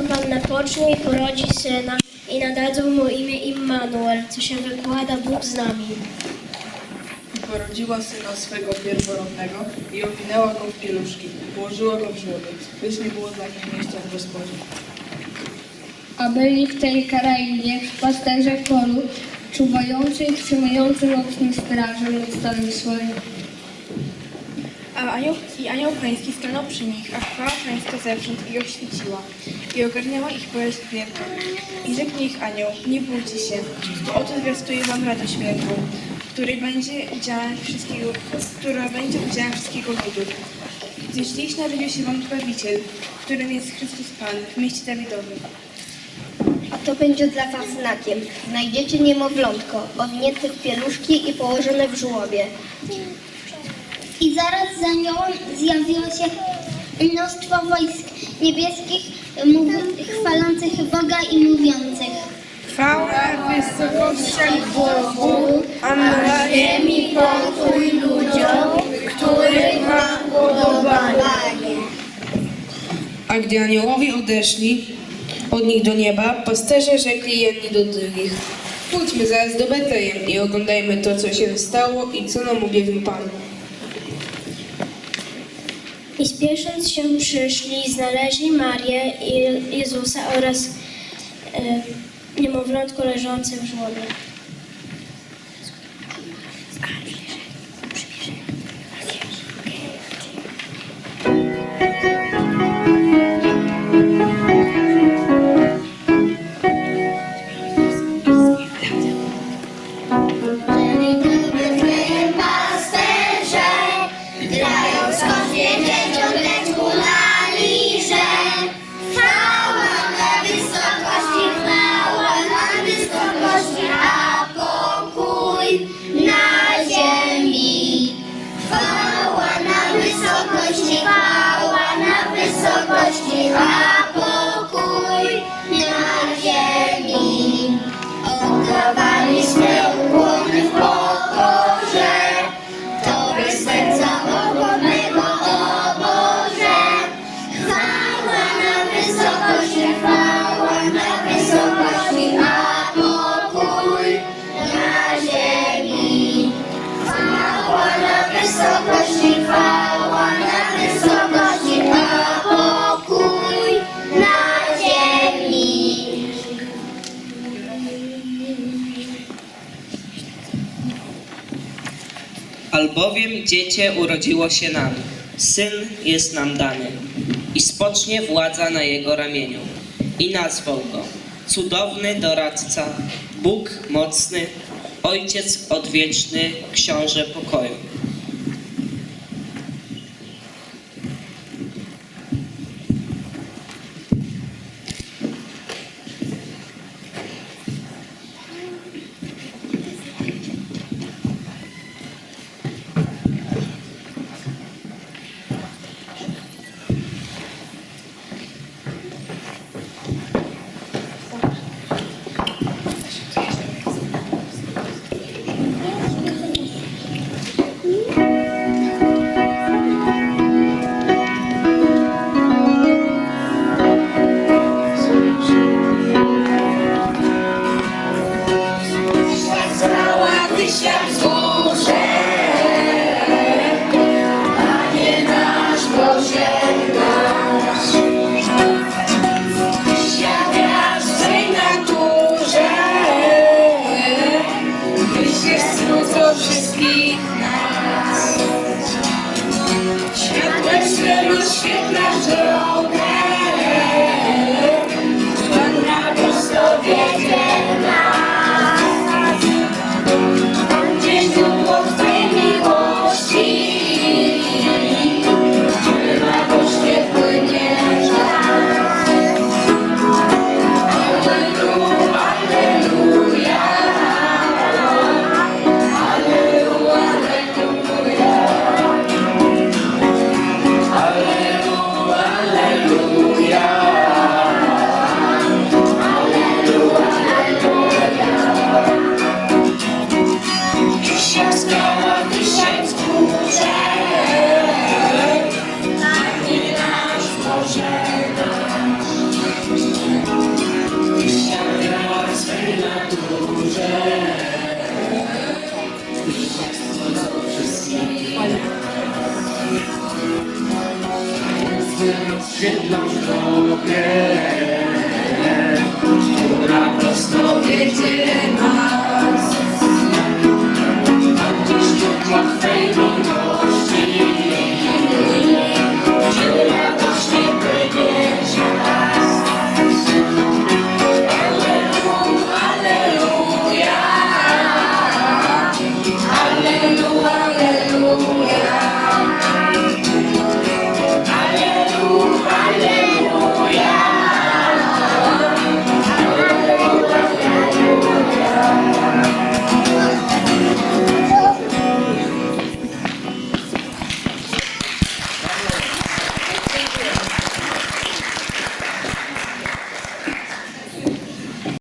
Oto panna pocznie i porodzi syna i nadadzą mu imię Immanuel, co się wykłada Bóg z nami. Porodziła syna swego pierworodnego i owinęła go w pieluszki, położyła go w żłobie, byś nie było dla nich miejsca w gospodzie. A byli w tej krainie pasterze polu, czuwający i trzymający nocną strażę nad stadem swoim. Anioł, I anioł pański stanął przy nich, a chwała pańska zewsząd ich oświeciła i ogarniała ich bojaźń wielka. I rzekł ich anioł, nie bójcie się, bo oto zwiastuję wam radość wielką, będzie udziałem wszystkiego, która będzie udziałem wszystkiego ludu. Gdyż dziś narodził się wam Zbawiciel, którym jest Chrystus Pan w mieście Dawidowym. A to będzie dla was znakiem. Znajdziecie niemowlątko, owinięte w pieluszki i położone w żłobie. I zaraz za nią zjawiło się mnóstwo wojsk niebieskich, chwalących Boga i mówiących. Chwała wysokościach Bogu, a na ziemi pokój ludziom, których ma podobanie. A gdy aniołowie odeszli od nich do nieba, pasterze rzekli jedni do drugich. Pójdźmy zaraz do Betlejem i oglądajmy to, co się stało i co nam objawił Pan. I spiesząc się przyszli, znaleźli Marię i Jezusa oraz e, niemowlątko leżące w żłobie. Wysokości, a pokój na ziemi. Oddawaliśmy Albowiem dziecię urodziło się nam, syn jest nam dany i spocznie władza na jego ramieniu. I nazwał go cudowny doradca, Bóg mocny, Ojciec odwieczny, Książę pokoju. steps forward. Legend